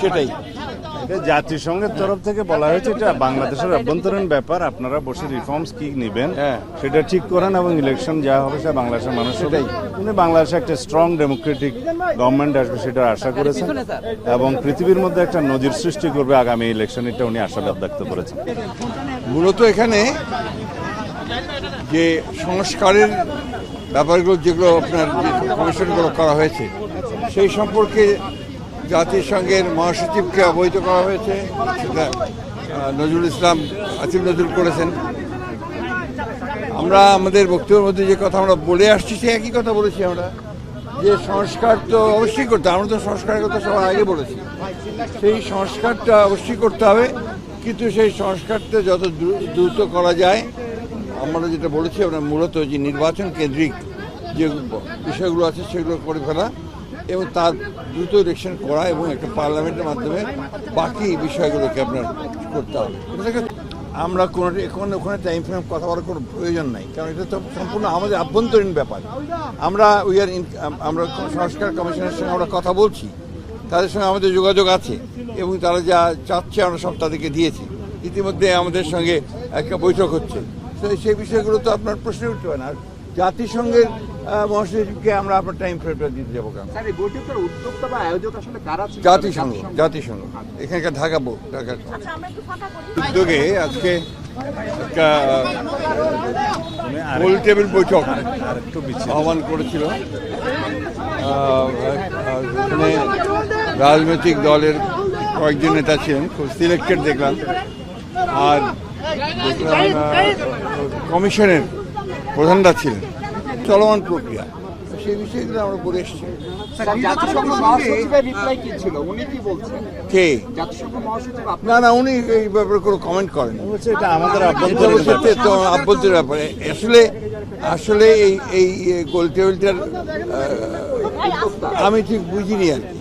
সেটাই। এটা জাতিসংঘের তরফ থেকে বলা হয়েছে এটা বাংলাদেশের অভ্যন্তরীণ ব্যাপার আপনারা বসে রিফর্মস কি নেবেন হ্যাঁ। সেটা ঠিক করেন এবং ইলেকশন যা হবে সেটা বাংলাদেশের মানুষ সেটাই। উনি বাংলাদেশে একটা স্ট্রং ডেমোক্রেটিক গভর্নমেন্ট আসবে সেটা আশা করেছেন। এবং পৃথিবীর মধ্যে একটা নজির সৃষ্টি করবে আগামী ইলেকশন এটা উনি আশাবাদ ব্যক্ত করেছেন। মূলত এখানে যে সংস্কারের ব্যাপারগুলো যেগুলো আপনার কমিশনগুলো করা হয়েছে সেই সম্পর্কে জাতিসংঘের মহাসচিবকে অবহিত করা হয়েছে নজরুল ইসলাম আসিফ নজরুল করেছেন। আমরা আমাদের বক্তব্যের মধ্যে যে কথা আমরা বলে আসছি, সে একই কথা বলেছি আমরা। যে সংস্কার তো অবশ্যই করতে হবে। আমরা তো সংস্কারের কথা সবার আগে বলেছি। সেই সংস্কারটা অবশ্যই করতে হবে, কিন্তু সেই সংস্কারটা যত দ্রু- দ্রুত করা যায়, আমরা যেটা বলেছি, আমরা মূলত যে নির্বাচন কেন্দ্রিক যে বিষয়গুলো আছে, সেগুলো করে ফেলা। এবং তার দ্রুত ইলেকশন করা এবং একটা পার্লামেন্টের মাধ্যমে বাকি বিষয়গুলোকে আপনার করতে হবে। আমরা কোনো ওখানে ওখানে টাইম ফ্রেম কথা বলার কোনো প্রয়োজন নাই, কারণ এটা তো সম্পূর্ণ আমাদের আভ্যন্তরীণ ব্যাপার। আমরা উই আর আমরা সংস্কার কমিশনের সঙ্গে আমরা কথা বলছি, তাদের সঙ্গে আমাদের যোগাযোগ আছে এবং তারা যা চাচ্ছে আমরা সব তাদেরকে দিয়েছি। ইতিমধ্যে আমাদের সঙ্গে একটা বৈঠক হচ্ছে। তো সেই বিষয়গুলো তো আপনার প্রশ্ন উঠতে পারে না। জাতিসংঘের মহাসচিবকে আমরা আপনার টাইম ফ্রেমটা দিতে যাব কেন? বৈঠকের উদ্যোক্তা বা আয়োজক আসলে কারা জাতিসংঘ জাতিসংঘ। এখানকার ঢাকা বোর্ড ঢাকা উদ্যোগে আজকে একটা গোল টেবিল বৈঠক আহ্বান করেছিল। এখানে রাজনৈতিক দলের কয়েকজন নেতা ছিলেন খুব সিলেক্টেড দেখলাম। আর দেখলাম কমিশনের প্রধানরা ছিলেন। চলমান প্রক্রিয়া। সেই বিষয়গুলো আমরা বলে এসেছি। স্যার জাতিসংঘ মহাসচিবের রিপ্লাই কি ছিল? উনি কি বলছেন কে? জাতিসংঘ মহাসচিব আপনার না না উনি এই ব্যাপারে কোনো কমেন্ট করেন বলছে এটা আমাদের আভ্যন্তরীণ ব্যাপারে। আসলে আসলে এই এই গোল টেবিলটার আমি ঠিক বুঝিনি আর কি।